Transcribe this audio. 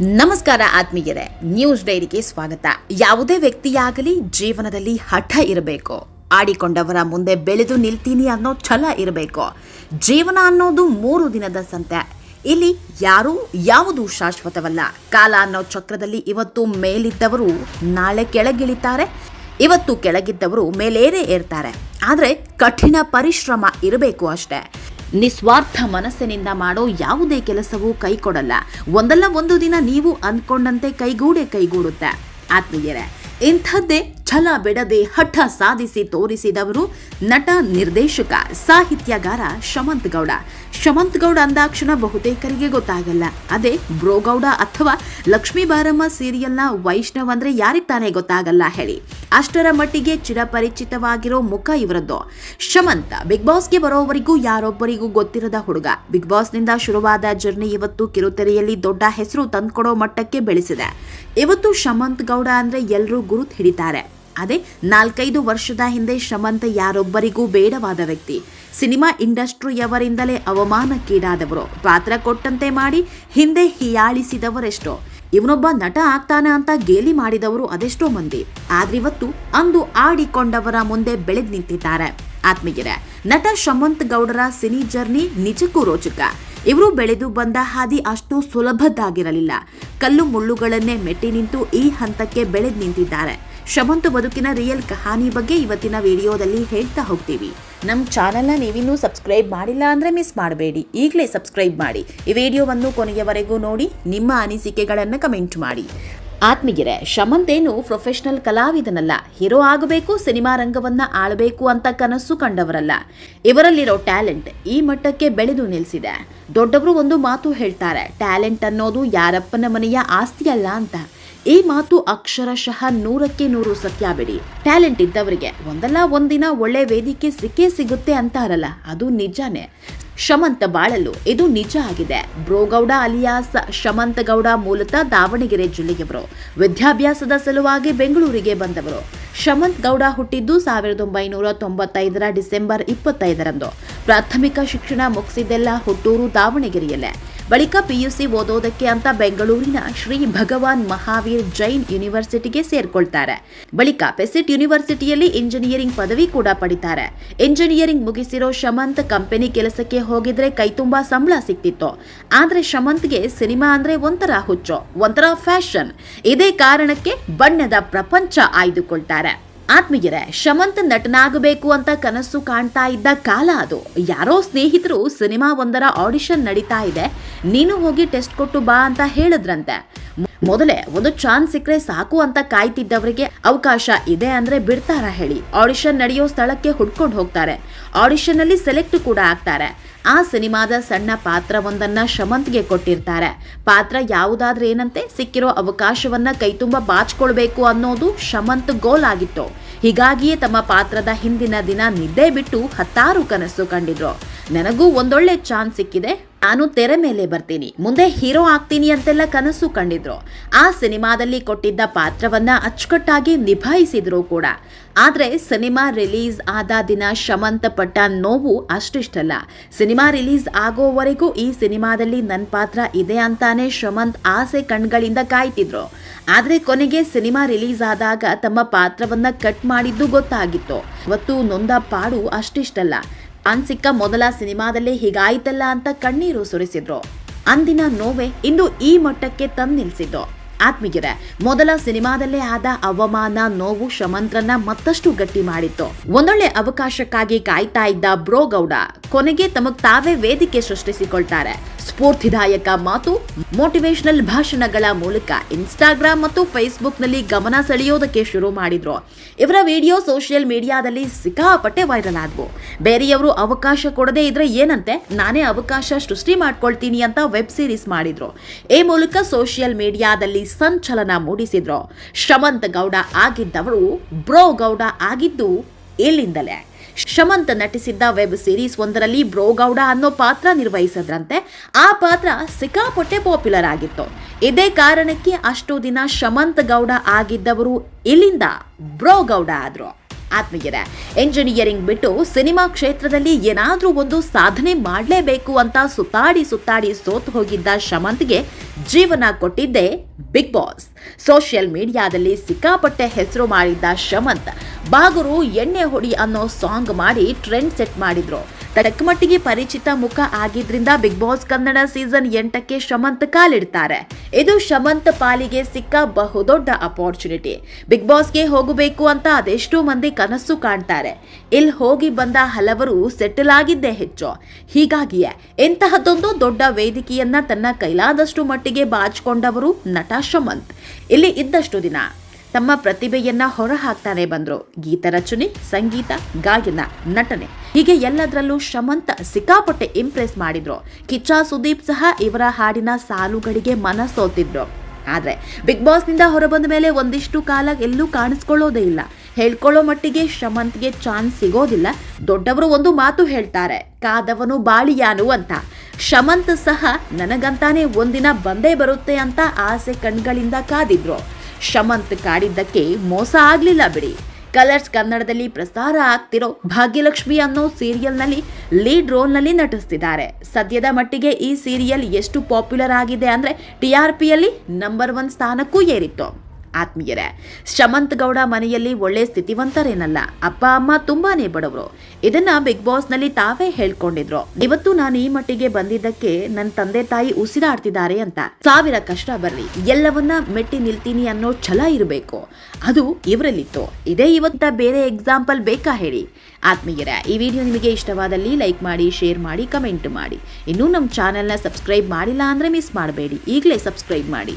ನಮಸ್ಕಾರ ಆತ್ಮೀಯರೇ, ನ್ಯೂಸ್ ಡೈರಿಗೆ ಸ್ವಾಗತ. ಯಾವುದೇ ವ್ಯಕ್ತಿಯಾಗಲಿ ಜೀವನದಲ್ಲಿ ಹಠ ಇರಬೇಕು. ಆಡಿಕೊಂಡವರ ಮುಂದೆ ಬೆಳೆದು ನಿಲ್ತೀನಿ ಅನ್ನೋ ಛಲ ಇರಬೇಕು. ಜೀವನ ಅನ್ನೋದು ಮೂರು ದಿನದ ಸಂತೆ. ಇಲ್ಲಿ ಯಾರೂ ಯಾವುದು ಶಾಶ್ವತವಲ್ಲ. ಕಾಲ ಅನ್ನೋ ಚಕ್ರದಲ್ಲಿ ಇವತ್ತು ಮೇಲಿದ್ದವರು ನಾಳೆ ಕೆಳಗಿಳಿತಾರೆ, ಇವತ್ತು ಕೆಳಗಿದ್ದವರು ಮೇಲೇರೇ ಏರ್ತಾರೆ. ಆದರೆ ಕಠಿಣ ಪರಿಶ್ರಮ ಇರಬೇಕು ಅಷ್ಟೇ. ನಿಸ್ವಾರ್ಥ ಮನಸ್ಸಿನಿಂದ ಮಾಡೋ ಯಾವುದೇ ಕೆಲಸವೂ ಕೈಕೊಡಲ್ಲ. ಒಂದಲ್ಲ ಒಂದು ದಿನ ನೀವು ಅಂದ್ಕೊಂಡಂತೆ ಕೈಗೂಡೆ ಕೈಗೂಡುತ್ತೆ. ಆತ್ಮೀಯರೇ, ಇಂಥದ್ದೇ ಛಲ ಬಿಡದೆ ಹಠ ಸಾಧಿಸಿ ತೋರಿಸಿದವರು ನಟ ನಿರ್ದೇಶಕ ಸಾಹಿತ್ಯಗಾರ ಶಮಂತ್ ಗೌಡ. ಶಮಂತ್ ಗೌಡ ಅಂದಾಕ್ಷಣ ಬಹುತೇಕರಿಗೆ ಗೊತ್ತಾಗಲ್ಲ. ಅದೇ ಬ್ರೋಗೌಡ ಅಥವಾ ಲಕ್ಷ್ಮೀ ಬಾರಮ್ಮ ಸೀರಿಯಲ್ನ ವೈಷ್ಣವ್ ಅಂದ್ರೆ ಯಾರಿಗೆ ತಾನೇ ಗೊತ್ತಾಗಲ್ಲ ಹೇಳಿ. ಅಷ್ಟರ ಮಟ್ಟಿಗೆ ಚಿರಪರಿಚಿತವಾಗಿರೋ ಮುಖ ಇವರದ್ದು. ಶಮಂತ ಬಿಗ್ ಬಾಸ್ಗೆ ಬರೋವರಿಗೂ ಯಾರೊಬ್ಬರಿಗೂ ಗೊತ್ತಿರದ ಹುಡುಗ. ಬಿಗ್ ಬಾಸ್ನಿಂದ ಶುರುವಾದ ಜರ್ನಿ ಇವತ್ತು ಕಿರುತೆರೆಯಲ್ಲಿ ದೊಡ್ಡ ಹೆಸರು ತಂದ್ಕೊಡೋ ಮಟ್ಟಕ್ಕೆ ಬೆಳೆಸಿದೆ. ಇವತ್ತು ಶಮಂತ್ ಗೌಡ ಅಂದ್ರೆ ಎಲ್ಲರೂ ಗುರುತು ಹಿಡಿತಾರೆ. ಅದೇ ನಾಲ್ಕೈದು ವರ್ಷದ ಹಿಂದೆ ಶಮಂತ್ ಯಾರೊಬ್ಬರಿಗೂ ಬೇಡವಾದ ವ್ಯಕ್ತಿ. ಸಿನಿಮಾ ಇಂಡಸ್ಟ್ರಿಯವರಿಂದಲೇ ಅವಮಾನಕ್ಕೀಡಾದವರು ಪಾತ್ರ ಕೊಟ್ಟಂತೆ ಮಾಡಿ ಹಿಂದೆ ಹಿಯಾಳಿಸಿದವರೆಷ್ಟೋ. ಇವನೊಬ್ಬ ನಟ ಆಗ್ತಾನೆ ಅಂತ ಗೇಲಿ ಮಾಡಿದವರು ಅದೆಷ್ಟೋ ಮಂದಿ. ಆದ್ರಿವತ್ತು ಅಂದು ಆಡಿಕೊಂಡವರ ಮುಂದೆ ಬೆಳೆದು ನಿಂತಿದ್ದಾರೆ. ಆತ್ಮೀಯರೇ, ನಟ ಶಮಂತ್ ಗೌಡರ ಸಿನಿ ಜರ್ನಿ ನಿಜಕ್ಕೂ ರೋಚಕ. ಇವರು ಬೆಳೆದು ಬಂದ ಹಾದಿ ಅಷ್ಟು ಸುಲಭದ್ದಾಗಿರಲಿಲ್ಲ. ಕಲ್ಲು ಮುಳ್ಳುಗಳನ್ನೇ ಮೆಟ್ಟಿ ನಿಂತು ಈ ಹಂತಕ್ಕೆ ಬೆಳೆದು ನಿಂತಿದ್ದಾರೆ. ಶಮಂತ್ ಬದುಕಿನ ರಿಯಲ್ ಕಹಾನಿ ಬಗ್ಗೆ ಇವತ್ತಿನ ವಿಡಿಯೋದಲ್ಲಿ ಹೇಳ್ತಾ ಹೋಗ್ತೀವಿ. ನಮ್ಮ ಚಾನಲ್ನ ನೀವಿನ್ನೂ ಸಬ್ಸ್ಕ್ರೈಬ್ ಮಾಡಿಲ್ಲ ಅಂದರೆ ಮಿಸ್ ಮಾಡಬೇಡಿ. ಈಗಲೇ ಸಬ್ಸ್ಕ್ರೈಬ್ ಮಾಡಿ. ಈ ವಿಡಿಯೋವನ್ನು ಕೊನೆಯವರೆಗೂ ನೋಡಿ, ನಿಮ್ಮ ಅನಿಸಿಕೆಗಳನ್ನು ಕಮೆಂಟ್ ಮಾಡಿ. ಆತ್ಮೀಯರೇ ಶಮಂತೇನು ಪ್ರೊಫೆಷನಲ್ ಕಲಾವಿದನಲ್ಲ. ಹೀರೋ ಆಗಬೇಕು, ಸಿನಿಮಾ ರಂಗವನ್ನ ಆಳಬೇಕು ಅಂತ ಕನಸು ಕಂಡವರಲ್ಲ. ಇವರಲ್ಲಿರೋ ಟ್ಯಾಲೆಂಟ್ ಈ ಮಟ್ಟಕ್ಕೆ ಬೆಳೆದು ನಿಲ್ಲಿಸಿದೆ ದೊಡ್ಡವರು ಒಂದು ಮಾತು ಹೇಳ್ತಾರೆ ಟ್ಯಾಲೆಂಟ್ ಅನ್ನೋದು ಯಾರಪ್ಪನ ಮನೆಯ ಆಸ್ತಿ ಅಲ್ಲ ಅಂತ. ಈ ಮಾತು ಅಕ್ಷರಶಃ ನೂರಕ್ಕೆ ನೂರು ಸತ್ಯ ಬಿಡಿ. ಟ್ಯಾಲೆಂಟ್ ಇದ್ದವರಿಗೆ ಒಂದಲ್ಲ ಒಂದಿನ ಒಳ್ಳೆ ವೇದಿಕೆ ಸಿಕ್ಕೇ ಸಿಗುತ್ತೆ ಅಂತಾರಲ್ಲ ಅದು ನಿಜಾನೇ. ಶಮಂತ ಬಾಳಲು ಇದು ನಿಜ ಆಗಿದೆ. ಬ್ರೋಗೌಡ ಅಲಿಯಾಸ್, ಶಮಂತ ಗೌಡ ಮೂಲತಃ ದಾವಣಗೆರೆ ಜಿಲ್ಲೆಯವರು, ವಿದ್ಯಾಭ್ಯಾಸದ ಸಲುವಾಗಿ ಬೆಂಗಳೂರಿಗೆ ಬಂದವರು. ಶಮಂತ್ ಗೌಡ ಹುಟ್ಟಿದ್ದು ಸಾವಿರದ ಒಂಬೈನೂರ ತೊಂಬತ್ತೈದರ ಡಿಸೆಂಬರ್ ಇಪ್ಪತ್ತೈದರಂದು. ಪ್ರಾಥಮಿಕ ಶಿಕ್ಷಣ ಮುಗಿಸಿದ್ದೆಲ್ಲ ಹುಟ್ಟೂರು ದಾವಣಗೆರೆಯಲ್ಲೇ. ಬಳಿಕ ಪಿಯುಸಿ ಓದೋದಕ್ಕೆ ಅಂತ ಬೆಂಗಳೂರಿನ ಶ್ರೀ ಭಗವಾನ್ ಮಹಾವೀರ್ ಜೈನ್ ಯೂನಿವರ್ಸಿಟಿಗೆ ಸೇರ್ಕೊಳ್ತಾರೆ. ಬಳಿಕ ಪೆಸಿಟ್ ಯೂನಿವರ್ಸಿಟಿಯಲ್ಲಿ ಇಂಜಿನಿಯರಿಂಗ್ ಪದವಿ ಕೂಡ ಪಡಿತಾರೆ. ಇಂಜಿನಿಯರಿಂಗ್ ಮುಗಿಸಿರೋ ಶಮಂತ್ ಕಂಪನಿ ಕೆಲಸಕ್ಕೆ ಹೋಗಿದ್ರೆ ಕೈತುಂಬಾ ಸಂಬಳ ಸಿಕ್ತಿತ್ತು. ಆದ್ರೆ ಶಮಂತ್ಗೆ ಸಿನಿಮಾ ಅಂದ್ರೆ ಒಂಥರ ಹುಚ್ಚು, ಒಂಥರ ಫ್ಯಾಷನ್. ಇದೇ ಕಾರಣಕ್ಕೆ ಬಣ್ಣದ ಪ್ರಪಂಚ ಆಯ್ದುಕೊಳ್ತಾರೆ. ಆತ್ಮೀಯರೇ, ಶಮಂತ್ ನಟನಾಗಬೇಕು ಅಂತ ಕನಸು ಕಾಣ್ತಾ ಇದ್ದ ಕಾಲ ಅದು. ಯಾರೋ ಸ್ನೇಹಿತರು ಸಿನಿಮಾ ಒಂದರ ಆಡಿಷನ್ ನಡೀತಾ ಇದೆ. ನೀನು ಹೋಗಿ ಟೆಸ್ಟ್ ಕೊಟ್ಟು ಬಾ ಅಂತ ಹೇಳಿದ್ರಂತೆ. ಮೊದಲೇ ಒಂದು ಚಾನ್ಸ್ ಸಿಕ್ಕರೆ ಸಾಕು ಅಂತ ಕಾಯ್ತಿದ್ದವರಿಗೆ ಅವಕಾಶ ಇದೆ ಅಂದ್ರೆ ಬಿಡ್ತಾರ ಹೇಳಿ. ಆಡಿಷನ್ ನಡೆಯೋ ಸ್ಥಳಕ್ಕೆ ಹುಡ್ಕೊಂಡು ಹೋಗ್ತಾರೆ. ಆಡಿಷನ್ ಅಲ್ಲಿ ಸೆಲೆಕ್ಟ್ ಕೂಡ ಆಗ್ತಾರೆ. ಆ ಸಿನಿಮಾದ ಸಣ್ಣ ಪಾತ್ರವೊಂದನ್ನ ಶಮಂತ್ಗೆ ಕೊಟ್ಟಿರ್ತಾರೆ. ಪಾತ್ರ ಯಾವುದಾದ್ರೂ ಏನಂತೆ? ಸಿಕ್ಕಿರೋ ಅವಕಾಶವನ್ನ ಕೈತುಂಬ ಬಾಚ್ಕೊಳ್ಬೇಕು ಅನ್ನೋದು ಶಮಂತ್ ಗೋಲ್ ಆಗಿತ್ತು. ಹೀಗಾಗಿಯೇ ತಮ್ಮ ಪಾತ್ರದ ಹಿಂದಿನ ದಿನ ನಿದ್ದೆ ಬಿಟ್ಟು ಹತ್ತಾರು ಕನಸು ಕಂಡಿದ್ರು. ನನಗೂ ಒಂದೊಳ್ಳೆ ಚಾನ್ಸ್ ಸಿಕ್ಕಿದೆ. ನಾನು ತೆರೆ ಮೇಲೆ ಬರ್ತೀನಿ, ಮುಂದೆ ಹೀರೋ ಆಗ್ತೀನಿ ಅಂತೆಲ್ಲ ಕನಸು ಕಂಡಿದ್ರು. ಆ ಸಿನಿಮಾದಲ್ಲಿ ಕೊಟ್ಟಿದ್ದ ಪಾತ್ರವನ್ನ ಅಚ್ಚುಕಟ್ಟಾಗಿ ನಿಭಾಯಿಸಿದ್ರು ಕೂಡ. ಆದ್ರೆ ಸಿನಿಮಾ ರಿಲೀಸ್ ಆದ ದಿನ ಶಮಂತ ಪಟ್ಟ ನೋವು ಅಷ್ಟಿಷ್ಟಲ್ಲ. ಸಿನಿಮಾ ರಿಲೀಸ್ ಆಗೋವರೆಗೂ ಈ ಸಿನಿಮಾದಲ್ಲಿ ನನ್ನ ಪಾತ್ರ ಇದೆ ಅಂತಾನೆ ಶಮಂತ್ ಆಸೆ ಕಣ್ಗಳಿಂದ ಕಾಯ್ತಿದ್ರು. ಆದ್ರೆ ಕೊನೆಗೆ ಸಿನಿಮಾ ರಿಲೀಸ್ ಆದಾಗ ತಮ್ಮ ಪಾತ್ರವನ್ನ ಕಟ್ ಮಾಡಿದ್ದು ಗೊತ್ತಾಗಿತ್ತು. ಅವತ್ತು ನೊಂದ ಪಾಡು ಅಷ್ಟಿಷ್ಟಲ್ಲ. ಅನ್ಸಿಕ್ಕ ಮೊದಲ ಸಿನಿಮಾದಲ್ಲೇ ಹೀಗಾಯ್ತಲ್ಲ ಅಂತ ಕಣ್ಣೀರು ಸುರಿಸಿದ್ರು. ಅಂದಿನ ನೋವೆ ಇಂದು ಈ ಮಟ್ಟಕ್ಕೆ ತಂದು ನಿಲ್ಸಿದ್ದು ಆತ್ಮೀಯರೇ, ಮೊದಲ ಸಿನಿಮಾದಲ್ಲೇ ಆದ ಅವಮಾನ, ನೋವು ಶಮಂತ್ರನ್ನ ಮತ್ತಷ್ಟು ಗಟ್ಟಿ ಮಾಡಿತ್ತು. ಒಂದೊಳ್ಳೆ ಅವಕಾಶಕ್ಕಾಗಿ ಕಾಯ್ತಾ ಇದ್ದ ಬ್ರೋಗೌಡ ಕೊನೆಗೆ ತಮಗ್ ತಾವೇ ವೇದಿಕೆ ಸೃಷ್ಟಿಸಿಕೊಳ್ತಾರೆ. ಸ್ಫೂರ್ತಿದಾಯಕ ಮಾತು. ಮೋಟಿವೇಶನಲ್ ಭಾಷಣಗಳ ಮೂಲಕ ಇನ್ಸ್ಟಾಗ್ರಾಮ್ ಮತ್ತು ಫೇಸ್ಬುಕ್ನಲ್ಲಿ ಗಮನ ಸೆಳೆಯೋದಕ್ಕೆ ಶುರು ಮಾಡಿದ್ರು. ಇವರ ವಿಡಿಯೋ ಸೋಷಿಯಲ್ ಮೀಡಿಯಾದಲ್ಲಿ ಸಿಕ್ಕಾಪಟ್ಟೆ ವೈರಲ್ ಆದವು. ಬೇರೆಯವರು ಅವಕಾಶ ಕೊಡದೇ ಇದ್ರೆ ಏನಂತೆ? ನಾನೇ ಅವಕಾಶ ಸೃಷ್ಟಿ ಮಾಡ್ಕೊಳ್ತೀನಿ ಅಂತ ವೆಬ್ ಸೀರೀಸ್ ಮಾಡಿದ್ರು. ಈ ಮೂಲಕ ಸೋಷಿಯಲ್ ಮೀಡಿಯಾದಲ್ಲಿ ಸಂಚಲನ ಮೂಡಿಸಿದ್ರು. ಶಮಂತ್ ಗೌಡ ಆಗಿದ್ದವರು ಬ್ರೋ ಗೌಡ ಆಗಿದ್ದು ಇಲ್ಲಿಂದಲೇ. ಶಮಂತ್ ನಟಿಸಿದ್ದ ವೆಬ್ ಸೀರೀಸ್ ಒಂದರಲ್ಲಿ ಬ್ರೋಗೌಡ ಅನ್ನೋ ಪಾತ್ರ ನಿರ್ವಹಿಸಿದ್ರಂತೆ. ಆ ಪಾತ್ರ ಸಿಕ್ಕಾಪಟ್ಟೆ ಪಾಪ್ಯುಲರ್ ಆಗಿತ್ತು. ಇದೇ ಕಾರಣಕ್ಕೆ ಅಷ್ಟು ದಿನ ಶಮಂತ್ ಗೌಡ ಆಗಿದ್ದವರು ಇಲ್ಲಿಂದ ಬ್ರೋಗೌಡ ಆದ್ರು. ಆತ್ಮೀಯರೇ ಎಂಜಿನಿಯರಿಂಗ್ ಬಿಟ್ಟು ಸಿನಿಮಾ ಕ್ಷೇತ್ರದಲ್ಲಿ ಏನಾದರೂ ಒಂದು ಸಾಧನೆ ಮಾಡಲೇಬೇಕು ಅಂತ ಸುತ್ತಾಡಿ ಸುತ್ತಾಡಿ ಸೋತು ಹೋಗಿದ್ದ ಶಮಂತ್ಗೆ ಜೀವನ ಕೊಟ್ಟಿದ್ದೆ ಬಿಗ್ ಬಾಸ್ ಸೋಷಿಯಲ್ ಮೀಡಿಯಾದಲ್ಲಿ ಸಿಕ್ಕಾಪಟ್ಟೆ ಹೆಸರು ಮಾಡಿದ್ದ ಶಮಂತ್, ಬಾಗುರು ಎಣ್ಣೆ ಹೊಡಿ ಅನ್ನೋ ಸಾಂಗ್ ಮಾಡಿ ಟ್ರೆಂಡ್ ಸೆಟ್ ಮಾಡಿದ್ರು. ತಡಕಮಟ್ಟಿಗೆ ಪರಿಚಿತ ಮುಖ ಆಗಿದ್ರಿಂದ ಬಿಗ್ ಬಾಸ್ ಕನ್ನಡ ಸೀಸನ್ ಎಂಟಕ್ಕೆ ಶಮಂತ್ ಕಾಲಿಡ್ತಾರೆ. ಇದು ಶಮಂತ್ ಪಾಲಿಗೆ ಸಿಕ್ಕ ಬಹುದೊಡ್ಡ ಅಪಾರ್ಚುನಿಟಿ ಬಿಗ್ ಬಾಸ್ಗೆ ಹೋಗಬೇಕು ಅಂತ ಅದೆಷ್ಟೋ ಮಂದಿ ಕನಸು ಕಾಣ್ತಾರೆ. ಇಲ್ಲಿ ಹೋಗಿ ಬಂದ ಹಲವರು ಸೆಟಲ್ ಆಗಿದ್ದೇ ಹೆಚ್ಚು. ಹೀಗಾಗಿಯೇ ಇಂತಹದ್ದೊಂದು ದೊಡ್ಡ ವೇದಿಕೆಯನ್ನ ತನ್ನ ಕೈಲಾದಷ್ಟು ಮಟ್ಟಿಗೆ ಬಾಚಿಕೊಂಡವರು ನಟ ಶಮಂತ್ ಇಲ್ಲಿ ಇದ್ದಷ್ಟು ದಿನ. ತಮ್ಮ ಪ್ರತಿಭೆಯನ್ನ ಹೊರಹಾಕ್ತಾನೆ ಬಂದ್ರು. ಗೀತ ರಚನೆ, ಸಂಗೀತ, ಗಾಯನ, ನಟನೆ. ಹೀಗೆ ಎಲ್ಲದರಲ್ಲೂ ಶಮಂತ ಸಿಕ್ಕಾಪಟ್ಟೆ ಇಂಪ್ರೆಸ್ ಮಾಡಿದ್ರು. ಕಿಚ್ಚ ಸುದೀಪ್ ಸಹ ಇವರ ಹಾಡಿನ ಸಾಲುಗಳಿಗೆ ಮನಸೋತಿದ್ರು ಆದ್ರೆ ಬಿಗ್ ಬಾಸ್ನಿಂದ ಹೊರಬಂದ ಮೇಲೆ ಒಂದಿಷ್ಟು ಕಾಲ ಎಲ್ಲೂ ಕಾಣಿಸ್ಕೊಳ್ಳೋದೇ ಇಲ್ಲ. ಹೇಳ್ಕೊಳ್ಳೋ ಮಟ್ಟಿಗೆ ಶಮಂತ್ಗೆ ಚಾನ್ಸ್ ಸಿಗೋದಿಲ್ಲ. ದೊಡ್ಡವರು ಒಂದು ಮಾತು ಹೇಳ್ತಾರೆ, ಕಾದವನು ಬಾಳಿಯಾನು ಅಂತ. ಶಮಂತ್ ಸಹ ನನಗಂತಾನೆ ಒಂದಿನ ಬಂದೇ ಬರುತ್ತೆ ಅಂತ ಆಸೆ ಕಣ್ಗಳಿಂದ ಕಾದಿದ್ರು. ಶಮಂತ್ ಕಾಡಿದ್ದಕ್ಕೆ ಮೋಸ ಆಗಲಿಲ್ಲ ಬಿಡಿ. ಕಲರ್ಸ್ ಕನ್ನಡದಲ್ಲಿ ಪ್ರಸಾರ ಆಗ್ತಿರೋ ಭಾಗ್ಯಲಕ್ಷ್ಮಿ ಅನ್ನೋ ಸೀರಿಯಲ್ನಲ್ಲಿ ಲೀಡ್ ರೋಲ್ನಲ್ಲಿ ನಟಿಸ್ತಿದ್ದಾರೆ. ಸದ್ಯದ ಮಟ್ಟಿಗೆ ಈ ಸೀರಿಯಲ್ ಎಷ್ಟು ಪಾಪ್ಯುಲರ್ ಆಗಿದೆ ಅಂದ್ರೆ ಟಿ ಆರ್ ಪಿಯಲ್ಲಿ ನಂಬರ್ ಒನ್ ಸ್ಥಾನಕ್ಕೂ ಏರಿತ್ತು. ಆತ್ಮೀಯರೇ ಶಮಂತ್ ಗೌಡ ಮನೆಯಲ್ಲಿ ಒಳ್ಳೆ ಸ್ಥಿತಿವಂತರೇನಲ್ಲ. ಅಪ್ಪ, ಅಮ್ಮ ತುಂಬಾನೇ ಬಡವರು. ಇದನ್ನ ಬಿಗ್ ಬಾಸ್ನಲ್ಲಿ ತಾವೇ ಹೇಳ್ಕೊಂಡಿದ್ರು. ಇವತ್ತು ನಾನು ಈ ಮಟ್ಟಿಗೆ ಬಂದಿದ್ದಕ್ಕೆ ನನ್ನ ತಂದೆ ತಾಯಿ ಉಸಿರಾಡ್ತಿದ್ದಾರೆ ಅಂತ. ಸಾವಿರ ಕಷ್ಟ ಬರ್ಲಿ, ಎಲ್ಲವನ್ನ ಮೆಟ್ಟಿ ನಿಲ್ತೀನಿ ಅನ್ನೋ ಛಲ ಇರಬೇಕು. ಅದು ಇವರಲ್ಲಿತ್ತು. ಇದೇ ಇವತ್ತ ಬೇರೆ ಎಕ್ಸಾಂಪಲ್ ಬೇಕಾ ಹೇಳಿ? ಆತ್ಮೀಯರೇ, ಈ ವಿಡಿಯೋ ನಿಮಗೆ ಇಷ್ಟವಾದಲ್ಲಿ ಲೈಕ್ ಮಾಡಿ, ಶೇರ್ ಮಾಡಿ, ಕಮೆಂಟ್ ಮಾಡಿ. ಇನ್ನೂ ನಮ್ಮ ಚಾನೆಲ್ನ ಸಬ್ಸ್ಕ್ರೈಬ್ ಮಾಡಿಲ್ಲ ಅಂದ್ರೆ ಮಿಸ್ ಮಾಡಬೇಡಿ. ಈಗಲೇ ಸಬ್ಸ್ಕ್ರೈಬ್ ಮಾಡಿ.